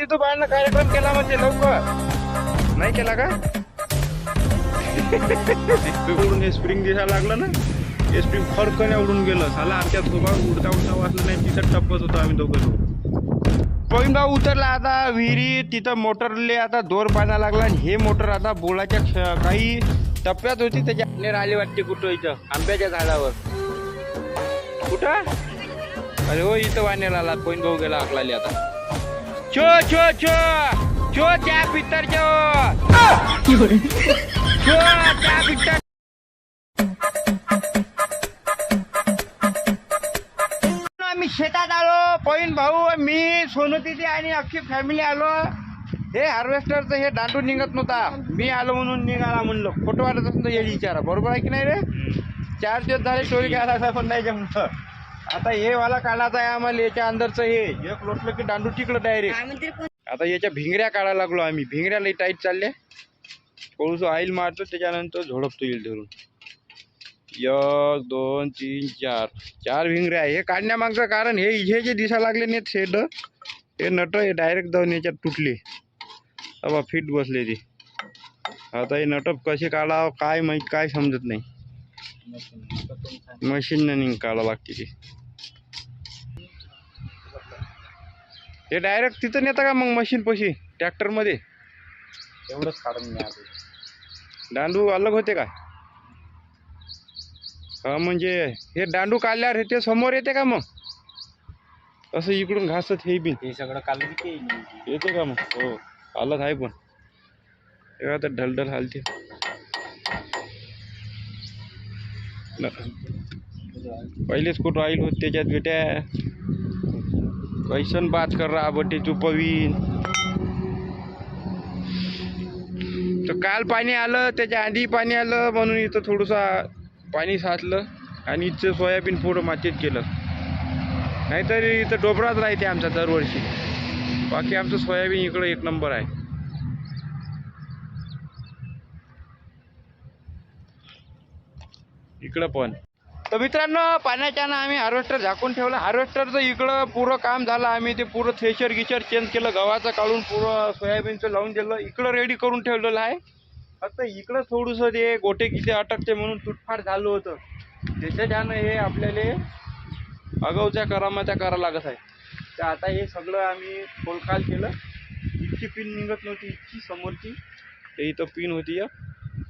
तिथं बाळनं कार्यक्रम केला म्हणजे लवकर? नाही केला का? उडून स्प्रिंग दिसायला लागलं ना हे स्प्रिंग फरकने उडून गेलं. साला आमच्यासोबत उडता उडता वाचलं नाही तिथं टप्पत होतो आम्ही दोघं भाऊ उतरला आता विहिरी तिथं मोटरले आता दोर पाना लागला आणि हे मोटर आता बोलाच्या काही टप्प्यात होती त्याच्या आपल्याला आली वाटते कुठं इथं? आंब्याच्या झाडावर. कुठं? अरे हो इथं वाण्याला आला कोण भाऊ गेला अकलाली आता. चो चो चो चो त्या पित्तर चो चो त्या पित्तर आम्ही शेतात आलो पॉईंट भाऊ मी सोनू तिथे आणि अख्खी फॅमिली आलो. हे हार्वेस्टरचं हे दांडून निघत नव्हता. मी आलो म्हणून निघाला म्हणलो. फोटो वाटत असं तर येईल विचारा बरोबर आहे की नाही रे? चार दिवस झाले स्टोरी घ्यायला पण नाही जमलं. आता हे वाला काढायचा आहे आम्हाला याच्या अंदरचं हे. एक लोटलं की दांडू टिकलं डायरेक्ट आता याच्या भिंगऱ्या काढायला लागलो आम्ही. भिंगऱ्या लई टाईट चालल्या. थोडंसं ऑइल मारतो त्याच्यानंतर झोडपतो येईल धरून. एक दोन तीन चार. चार भिंगऱ्या आहे. हे काढण्यामागचं कारण हे इथे जे दिसायला लागले नाहीत शेड हे नट हे डायरेक्ट जाऊन याच्यात तुटले. अबा फिट बसले ते. आता हे नट कसे काढावं काय माहीत काय समजत नाही. मशीननं निघ काढावं लागते ते. हे डायरेक्ट तिथं नेतं का मग मशीन पशी? ट्रॅक्टरमध्ये एवढंच काढून दांडू अलग होते का? हा म्हणजे हे दांडू काढल्यावर हे ते समोर येते का मग? असं इकडून घासत हे बी. हे सगळं काढलं की ते येते का मग? हो आलत आहे पण. हे आता ढलढल हालते. पहिलेच कुठं ऑइल होत त्याच्यात बेट्या. कैसन बात कर रहा बटे तू पवीन। तर काल पाणी आलं त्याच्या आधी पाणी आलं म्हणून इथं थोडंसं पाणी साचलं आणि इथं सोयाबीन पुढं मातीत केलं. नाहीतर इथं डोबराच राहते आमचा दरवर्षी. बाकी आमचं सोयाबीन इकडं एक नंबर आहे. इकडं पण. तर मित्रांनो पाण्याच्यानं आम्ही हार्वेस्टर झाकून ठेवलं. हार्वेस्टरचं इकडं पुरं काम झालं. आम्ही ते पुरं थ्रेशर गिचर चेंज केलं. गव्हाचं काढून पुरं सोयाबीनचं लावून दिलं. इकडं रेडी करून ठेवलेलं आहे. फक्त इकडं थोडंसं ते गोटे किती अटकते म्हणून तुटफाट झालं होतं. त्याच्याच्यानं हे आपल्याला अगाऊच्या करामाच्या करा लागत आहे. तर आता हे सगळं आम्ही खोलकाल केलं. इतकी पिन निघत नव्हती इतकी समोरची. ते इथं पिन होती.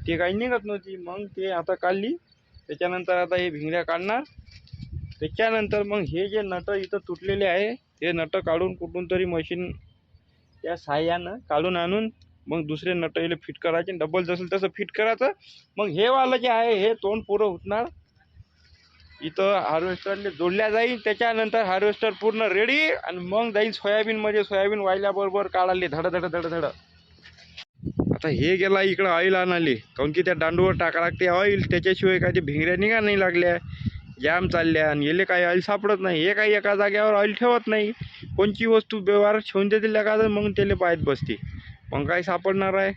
ते काही निघत नव्हती. मग ते आता काढली. त्याच्यानंतर आता हे भिंगऱ्या काढणार. त्याच्यानंतर मग हे जे नटं इथं तुटलेले आहे हे नटं काढून कुठून तरी मशीन त्या साह्यानं काढून आणून मग दुसरे नट इले फिट करायचे. डबल जसेल तसं फिट करायचं. मग हे वालं जे आहे हे तोंड पुरं होणार इथं हार्वेस्टरले जोडल्या जाईल. त्याच्यानंतर हार्वेस्टर पूर्ण रेडी आणि मग जाईल सोयाबीनमध्ये. सोयाबीन वाहिल्याबरोबर काढाले धड धड धड धड आता हे गेला इकडं ऑइल आणाले. काऊन की त्या दांडूवर टाका लागते. ऑइल त्याच्याशिवाय काय ते भिंगऱ्या निघा नाही लागल्या. जाम चालल्या. आणि गेले काही ऑइल सापडत नाही. हे काही एका जाग्यावर ऑइल ठेवत नाही. कोणची वस्तू व्यवहार ठेवून देतील का तर मग त्याला पाहत बसते. मग काय सापडणार आहे?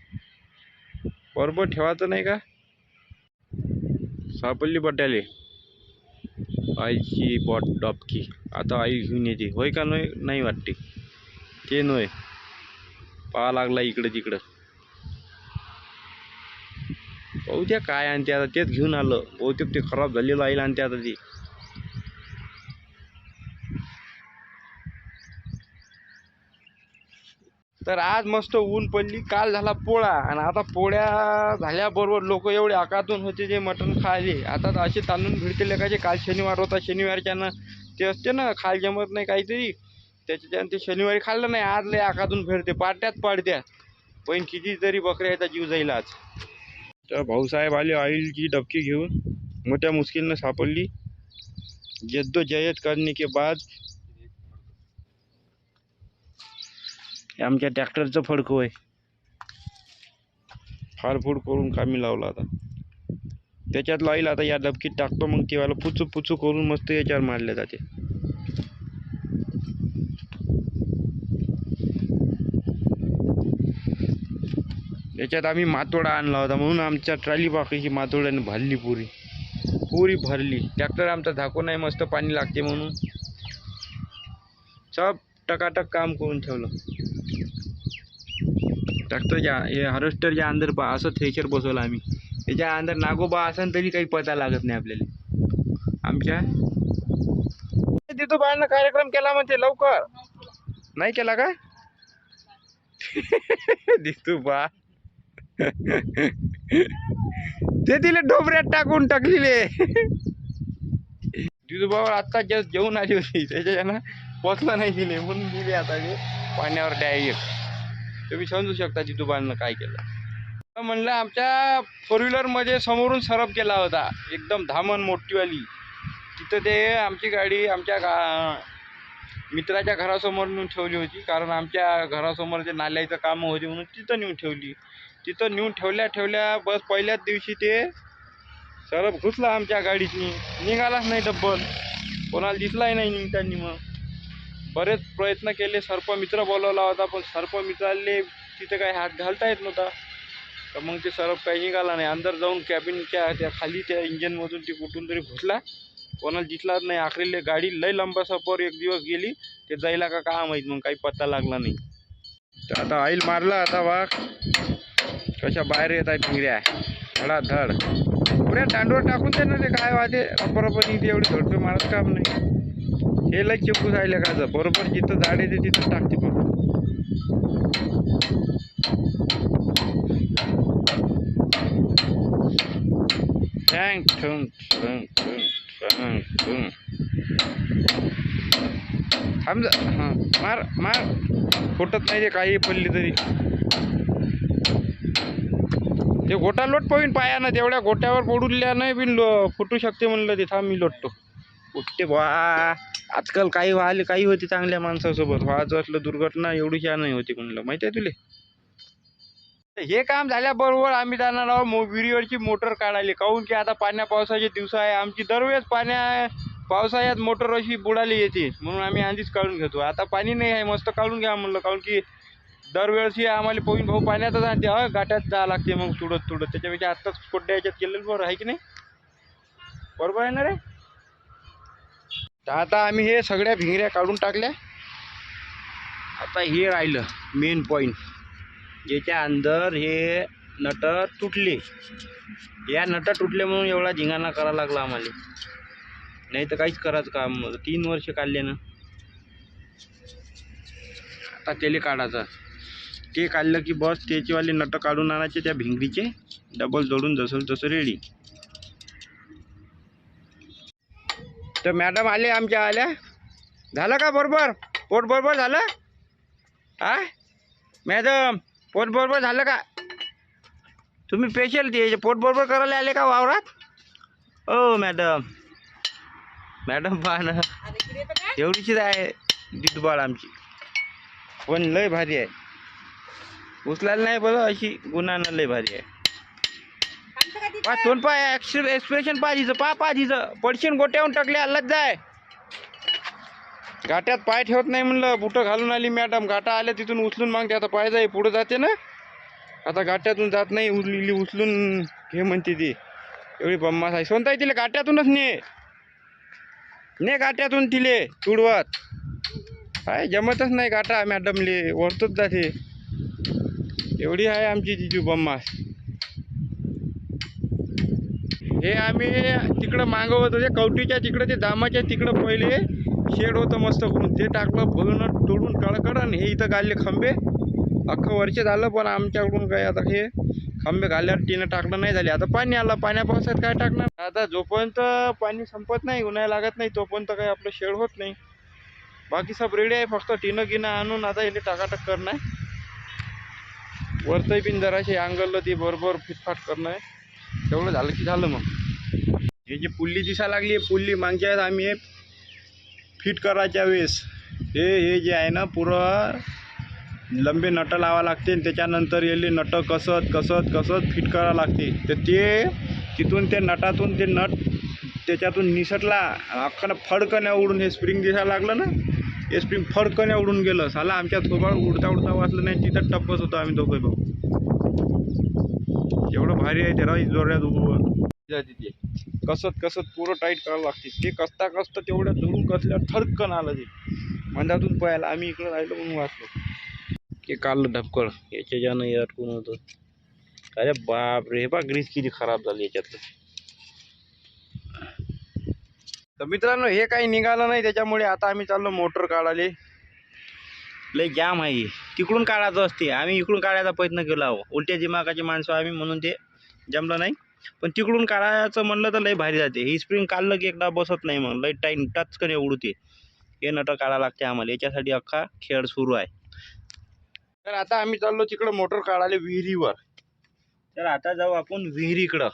बरोबर ठेवायचं नाही का? सापडली बड्ड्याले. आईची बॉट डॉपकी आता आई घेऊन येते. होय का नाही नाही वाटते. ते नव्हे पाहा लागला इकडं तिकडं. पाहू द्या काय आणते आता तेच घेऊन आलं. बहुतेक ते खराब झालेलं आईल आणते आता ती तर आज मस्त ऊन पडली काल झाला पोळा. आणि आता पोळ्या झाल्याबरोबर लोक एवढे आकातून होते जे मटण खायले. आता तर असे तांदून भिडते लेखाचे काल शनिवार होता. शनिवारच्यानं ते असते ना खाल जमत नाही काहीतरी. त्याच्याच्यानं ते शनिवारी खाल्लं नाही आज लय आकातून फिरते पाट्यात पाडत्या पण किती तरी बकऱ्याचा जीव जाईल आज. तर भाऊसाहेब आले ऑइलची डबकी घेऊन मोठ्या मुश्किलनं सापडली. जद्दोजहद करणे के बाद आमच्या ट्रॅक्टरचं फडकं आहे फारफूड करून कामी लावला आता. त्याच्यात लाईल आता या डबकीत टाकतो मग तेव्हाला पुचू पुचू करून मस्त याच्यावर मारले जाते. याच्यात आम्ही मातोडा आणला होता म्हणून आमच्या ट्रॉली बाकीची मातोड्याने भरली पुरी. पुरी भरली. ट्रॅक्टर आमचा झाकून आहे मस्त पाणी लागते म्हणून. सब टकाटक काम करून ठेवलं. ट्रॅक्टरच्या हे हार्वेस्टरच्या अंदर पा असं थ्रेशर बसवलं आम्ही. त्याच्या अंदर नागोबा असन तरी काही पता लागत नाही आपल्याला. आमच्या? तिथं बाळानं कार्यक्रम केला म्हणते लवकर. नाही केला का? दिसतो बा. ते तिले ढोबऱ्यात टाकून टाकलेले. तिथं बाबा आत्ता जस्ट जेवून आली होती. त्याच्यानं पोचला नाही दिले म्हणून दिले आता ते पाण्यावर डायरेक्ट तुम्ही समजू शकता जितूबानं काय केलं. म्हणलं आमच्या फोर व्हीलरमध्ये समोरून सरप केला होता. एकदम धामण मोठीवाली. तिथं ते आमची गाडी आमच्या गा मित्राच्या घरासमोर नेऊन ठेवली होती. कारण आमच्या घरासमोर जे नाल्याचं कामं होती म्हणून तिथं नेऊन ठेवली. तिथं नेऊन ठेवल्या ठेवल्या बस पहिल्याच दिवशी ते सरप घुसला आमच्या गाडीतनी. निघालाच नाही डब्बल. कोणाला दिसलाही नाही निघतानी मग. बरेच प्रयत्न केले सर्प मित्र बोलवला होता पण सर्प मित्राले तिथे काही हात घालता येत नव्हता. तर मग ते सरप काही निघाला नाही. अंदर जाऊन कॅबिनच्या त्या खाली त्या इंजनमधून ते कुठून तरी घुसला. कोणाला दिसलाच नाही. आखरीले गाडी लय लंबा सफर एक दिवस गेली. ते जायला का काय माहीत मग काही पत्ता लागला नाही. तर आता आईल मारला आता वाघ. कशा बाहेर येत आहे भिंगऱ्या धडाधड पुऱ्या दांडवर टाकून दे ना ते काय वाजे? बरोबर इथे एवढी धडपे मारत काम नाही. हे लय चिकू राहिले का जर बरोबर जिथं झाड येते तिथं टाकते बरोबर Thank tum tum tum थांब हां मार मार. फुटत नाही ते काही पडली तरी. ते गोटा लोट पवीन पायानं तेवढ्या गोट्यावर पडूल्या नाही बिन लो फुटू शकते म्हणलं ते थांब मी लोटतो. उठते बा आजकाल काही व्हायला काही होती चांगल्या माणसासोबत. व्हायचं असलं दुर्घटना एवढी नाही होती म्हणलं. माहिती आहे तुले? हे काम झाल्याबरोबर आम्ही जाणार आहोत मो विहिरीवरची मोटर काढायला. काहून की आता पाण्या पावसाचे दिवस आहे. आमची दरवेळेस पाण्या पावसाळ्यात मोटर अशी बुडाली येते. म्हणून आम्ही आधीच काढून घेतो. आता पाणी नाही आहे. मस्त काढून घ्या म्हणलं. काहून की दरवेळेस आम्हाला पोहीन भाऊ पाण्यातच आणते. हा गाठ्यात जावं लागते मग तुडत तुडत. त्याच्यापेक्षा आत्ताच कोड्या याच्यात केलेलं बरं आहे की नाही? बरोबर आहे ना रे? तर आता आम्ही हे सगळ्या भिंगऱ्या काढून टाकल्या. आता हे राहिलं मेन पॉईंट ज्याच्या अंदर हे नट तुटले. या नट तुटले म्हणून एवढा झिंगाणा करावा लागला आम्हाला. नाही तर काहीच करायचं काम. तीन वर्ष काढले ना. आता तेले काढायचं. ते काढलं की बस त्याचेवाले नट काढून आणायचे त्या भिंगरीचे. डबल जोडून जसं तसं रेडी तर मॅडम आले आमच्या आल्या. झालं का बरोबर? पोट बरोबर झालं? आ? मॅडम पोट बरोबर झालं का? तुम्ही स्पेशल ते पोट बरोबर करायला आले का वावरात? ओ मॅडम मॅडम पहा ना. एवढीशीच आहे. दिदबाळ आमची. पण लय भारी आहे. उचलायला नाही बरं अशी गुन्हानं लय भारी आहे. पा तोंड पाय एक्सप्रेशन पाहिजेचं पा पाहिजेचं पडशीन गोट्यावून टाकले हल्लत जाय. घाट्यात पाय ठेवत नाही म्हणलं बुटं घालून आली मॅडम. घाटा आल्या तिथून उचलून मागते. आता पाय जाई पुढं जाते ना. आता गाट्यातून जात नाही उरलेली उचलून घे म्हणते ती. एवढी बम्मास आहे. सोनताई तिला गाट्यातूनच ने. ने गाट्यातून तिले तुडवत. काय जमतच नाही गाठा मॅडमले. वरतच जाते. एवढी आहे आमची तिची बम्मास हे आम्ही तिकडं मागवत होते कवटीच्या तिकडं ते दामाच्या तिकडं पहिले शेड होतं मस्त करून. ते टाकलं भरून तोडून कडकड आणि हे इथं गाडले खंबे. अख्खं वर्ष झालं पण आमच्याकडून काय आता हे खंबे घाल्यावर टिनं टाकलं नाही झाले. आता पाणी आलं पाण्या पावसात काय टाकणार? आता जोपर्यंत पाणी संपत नाही उन्हाळा लागत नाही तोपर्यंत काही आपलं शेड होत नाही. बाकी सब रेडी आहे फक्त टिनं गिनं आणून आता हे टाकाटाक करणार. वरतही बिन जराशी अंगललं ती बरोबर फिटफाट करणं. आहे तेवढं झालं की झालं मग. हे जे पुल्ली दिसा लागली आहे पुल्ली मागच्या वेळेस आम्ही फिट करायच्या वेळेस हे हे जे आहे ना पुरं लंबे नटं लावा लागते आणि त्याच्यानंतर याले नटं कसत कसत कसत फिट करावं लागते. तर ते तिथून ते नटातून ते नट त्याच्यातून निसटला अख्खा नाही उडून हे स्प्रिंग दिसायला लागलं ना. एस पी फडकण्या उडून गेलं. साला आमच्या थोबाड उडता उडता वाचलं नाही तिथं टप्पच होतो आम्ही दोघे भाऊ. एवढं भारी आहे ते राई जोऱ्यात उभं. कसत कसत पुरं टाईट करावं लागते ते कसता कसता तेवढ्या दुरून कसल्या ठरकन आलं ते. मंदातून पळायला आम्ही इकडं राहिलो म्हणून वाचलो. की काल ढपकळ याच्या ज्यानं अटकून होतं. अरे बाप रे हे बा ग्रीस किती खराब झाली याच्यातलं. तर मित्रांनो हे काही निघालं नाही त्याच्यामुळे आता आम्ही चाललो मोटर काढाले लय जाम आहे तिकडून काढायचं असते. आम्ही इकडून काढायचा प्रयत्न केला हो. उलट्या दिमागाची माणसं आम्ही म्हणून ते जमलं नाही. पण तिकडून काढायचं म्हणलं तर लय भारी जाते. ही स्प्रिंग काढलं की एकदा बसत नाही मग. लय टाईम टचकन उडते. हे नटं काढावं लागते आम्हाला. याच्यासाठी अख्खा खेळ सुरू आहे. तर आता आम्ही चाललो तिकडं मोटर काढायला विहिरीवर. तर आता जाऊ आपण विहिरीकडं.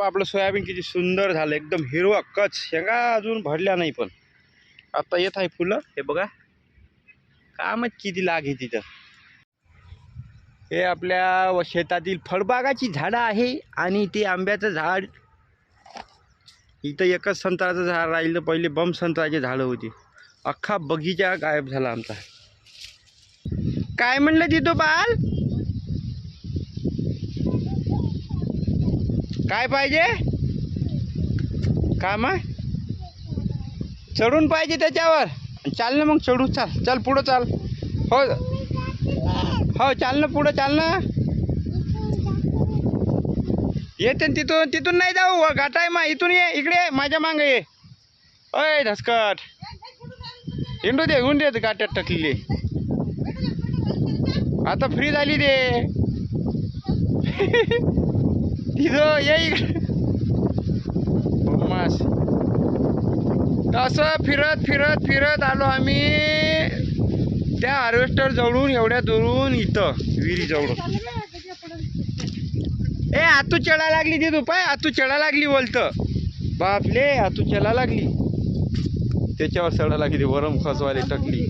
पहा आपलं सोयाबीन किती सुंदर झालं एकदम हिरवा कच. शेंगा अजून भरल्या नाही पण. आता येत आहे फुलं. हे बघा. कामच किती लाग आहे तिथं. हे आपल्या शेतातील फळबागाची झाडं आहे आणि ते आंब्याचं झाड. इथं एकच संत्र्याचं झाड राहिलं. पहिले बम संत्र्याचे झाडं होती. अख्खा बगीचा गायब झाला आमचा. काय म्हणलं तिथं बाल? काय पाहिजे? काय मग? चढून पाहिजे त्याच्यावर. चाल ना मग चढू चाल. चल पुढं चाल. हो. हो चाल ना पुढं चाल ना. येते तिथून तिथून नाही जाऊ. घाटा आहे मा इथून ये इकडे माझ्या मागं ये. अय धसकट. हिंडू दे हिंडू दे गाट्यात टाकलेली. आता फ्री झाली दे. इथं ये इकडे मास असं फिरत फिरत फिरत आलो आम्ही त्या हार्वेस्टर जवळून एवढ्या दुरून इथं विहिरी जवळून ए आतू चढा लागली ती तू पाय आतू चढा लागली बोलतं बापले आतू चढा लागली त्याच्यावर चढा लागली वरम खसवाली टकली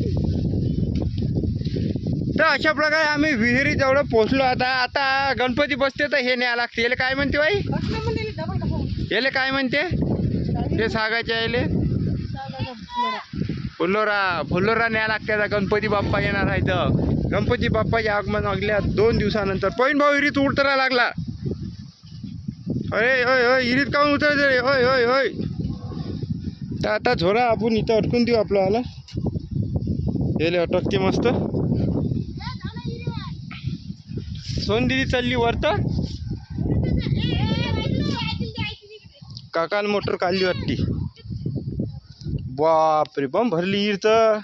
तर अशा प्रकारे आम्ही विहिरी जवळ पोहोचलो. आता आता गणपती बसते तर हे न्याय लागते. याला काय म्हणते बाई? याले काय म्हणते? ते सागायचे यायले फुल्लोरा फुल्लोरा न्याय लागते आता. गणपती बाप्पा येणार आहे तर. गणपती बाप्पाच्या आगमन अगल्या दोन दिवसानंतर. पैन भाऊ हिरीत उतरा लागला. अरे होय होय हिरीत काऊन उतरायचं रे? होय होय होय तर आता झोरा आपण इथं अटकून देऊ आपलं आला याले अटकते मस्त. सोन दिदी चालली वरत काकान मोटर काढली वाटती. बापरे बम भरली इरचं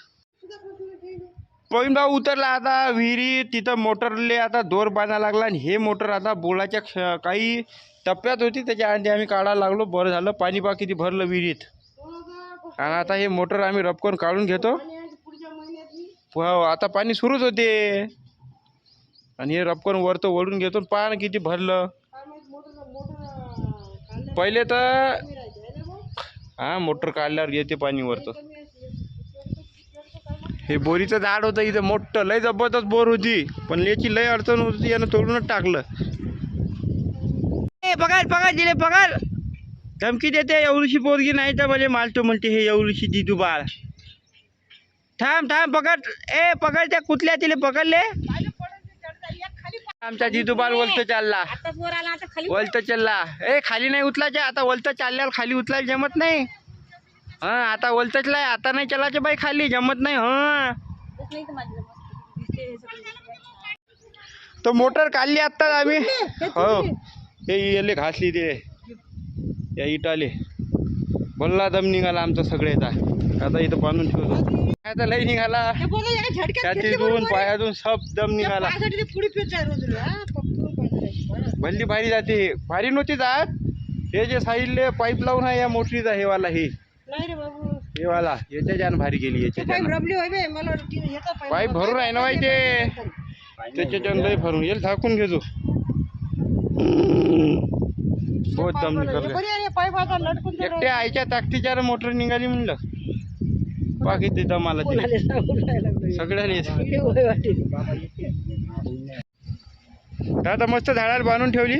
भाऊ उतरला आता विहिरी तिथं मोटरले आता दोर बांधा लागला आणि हे मोटर आता बोलाच्या क्ष- काही टप्प्यात होती त्याच्या आधी आम्ही काढायला लागलो बरं झालं पाणी पा किती भरलं विहिरीत. आणि आता हे मोटर आम्ही रपकून काढून घेतो. हो, आता पाणी सुरूच होते. आणि हे रपकून वरतं ओढून घेतो आणि पहा ना किती भरलं. पहिले तर हा मोटर काढल्यावर येते पाणी वरतं हे बोरीचं झाड होतं इथं मोठं लय जबरदस्त बोर होती. पण याची लय अडचण होती यानं तोडूनच टाकलं. पगार पगार दिले पगार. धमकी देते एवढीशी पोरगी नाही तर म्हणजे मालतो म्हणते हे एवढीशी दिदू बाळ. थांब थांब पकड ए पकड त्या कुठल्या तिले पकडले? आमचा जिजू बाल वलत चालला. आता वलत चालला. ए खाली नाही उचलायचे आता वलत चालल्यावर खाली उचलायला जमत नाही. हा आता वलतचलाय आता नाही चलायचे बाई खाली. जमत नाही हा. तो मोटर काढली आत्ताच आम्ही. हो हे. येले घासली ते. या इटाले. भल्ला दम निघाला आमचा सगळ्याचा आता इथं बांधून ठेवतो. आता लई निघाला. बरोबर. पायातून सब दम निघाला. भल्ली भारी जाते. भारी नव्हती जात. हे जे साईडले पाईप लावून आहे या मोटरीचा हे वाला हे. हे वाला याच्या जान भारी गेली याच्या पाईप जान. भरून आहे ना बाई ते त्याच्या जान लय भरून. येईल झाकून घेतो बहुत दम निघाल एकट्या आईच्या ताकदीच्या मोटर निघाली म्हणलं. बाकी ते. दम आला ते. तर आता मस्त झाडाला बांधून ठेवली.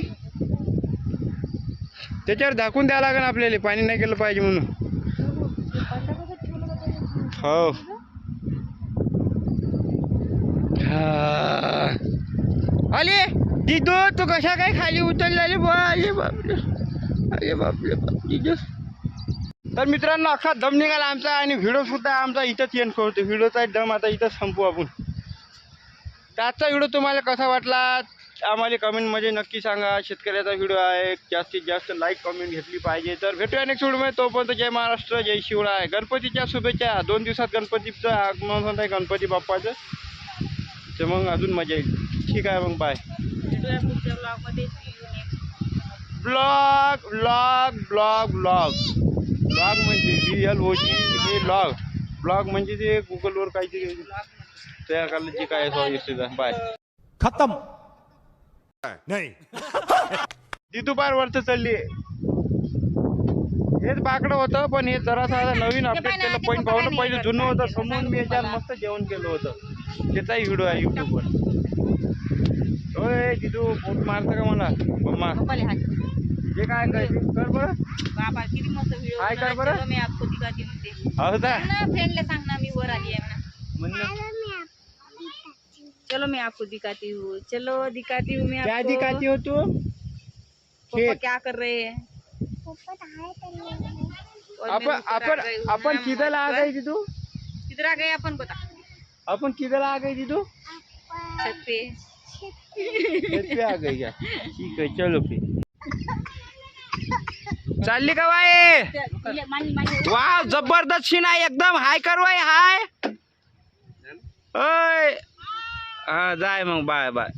त्याच्यावर झाकून द्यावं लागेल आपल्याला पाणी नाही गेलं पाहिजे म्हणून. हो. आले. दिदू तू कशा काय खाली उतरली? आले बापले अरे बापले बाप दिदू तर मित्रांनो अख्खा दम निघाला आमचा आणि व्हिडिओ सुद्धा आमचा इथंच एंड करतो. व्हिडिओचा दम आता इथंच संपू आपण. तर आजचा व्हिडिओ तुम्हाला कसा वाटला? आम्हाला कमेंटमध्ये नक्की सांगा. शेतकऱ्याचा व्हिडिओ आहे. जास्तीत जास्त लाईक कमेंट घेतली पाहिजे. तर भेटूया नेक्स्ट व्हिडिओमध्ये तोपर्यंत जय महाराष्ट्र जय शिवराय. गणपतीच्या शुभेच्छा. दोन दिवसात गणपतीचं आगमन होत आहे. गणपती बाप्पाचं. तर मग अजून मजा येईल. ठीक आहे मग bye. Blog blog blog blog blog म्हणजे रिअल ओजी हे ब्लॉग. ब्लॉग म्हणजे ते गुगलवर काहीतरी तयार करायला जे काय सॉरी बाय. खत्म. नहीं. ती दुपार वरच चालली. हेच बाकडं होतं पण हे जरासा आता नवीन अपडेट केलं. पॉईंट पाहून पहिले जुनं होतं समोरून मी याच्यात मस्त जेवण केलं होतं. त्याचाही व्हिडिओ आहे युट्यूबवर होय तिथू पोट मारतं का मला? मम्मा. हे काय काय? कर बरं. बाबा किती मस्त व्हिडिओ काय कर बरं? मी आपको हूँ ते हो ना फ्रेंडला सांग ना मी वर आली आहे म्हणा. म्हणलं चलो मैं आपको दिखाती हूँ. चलो दिखाती हूँ मैं क्या आपको. दिखाती हो तू? पापा खेत. क्या कर रहे हैं? और मैं आपण ऊपर आ आपण गई हूँ आपण ना किधर आ किधर आ गए अपन बता। आपण किधर आ गई छत पे। पे आ गई क्या? ठीक है चलो फिर। चालली का बाई? वाव जबरदस्त सीन आहे एकदम. हाय कर बाई हाय. ओय. हा जाय मग बाय बाय.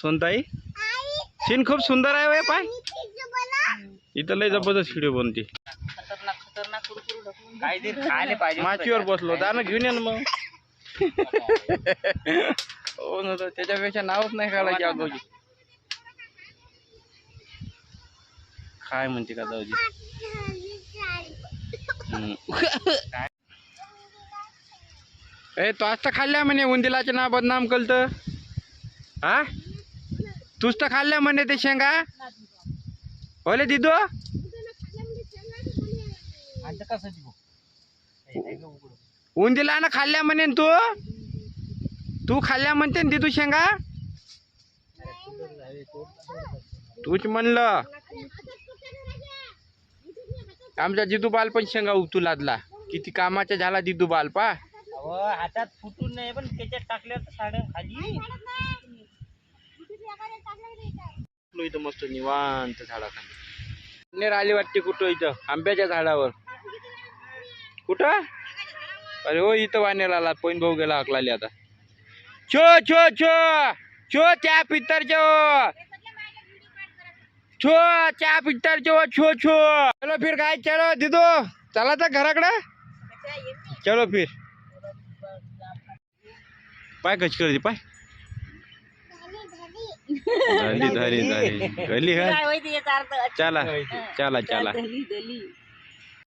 सोनताई? सीन खूप सुंदर आहे बाई पाय. इथं लय जबरदस्त व्हिडिओ बनते. खतरनाक खतरनाक कुरकुर ढकलून काहीतरी खायला पाहिजे माचीवर बसलो. जा ना घेऊन ये ना मग. हो ना तर त्याच्यापेक्षा नावच नाही काढायची अगोजी काय म्हणते का जाऊजी ए तो आज तर खाल्ल्या म्हणे उंदिलाचे ना बदनाम कलत. हा तूच तर खाल्ल्या म्हणे ते शेंगा? ओले दिदो? उंदिला ना खाल्ल्या म्हणे तू? तू खाल्ल्या म्हणते ना तू शेंगा? तूच म्हणलं. आमचा जितू बाल पण शेंगा उपटू लागला. किती कामाचा झाला जितू बाल पा अहो हातात फुटून नाही पण त्याच्यात टाकल्यावर तर साड्या खाली. इथं मस्त निवांत झाडाखाली. नेर आली वाटते कुठं इथं? आंब्याच्या झाडावर. कुठं? अरे हो इथं वानेर आला. पैन भाऊ गेला हकलाली आता. छो छो छो. छो त्या पित्तरच्या हो. छो त्या पित्तरच्या हो, छो छो चलो फिर काय चलो दिदो चला तर घराकडं चलो फिर पाय कच करते पाय झाली झाली झाली गली हा काय माहिती याचा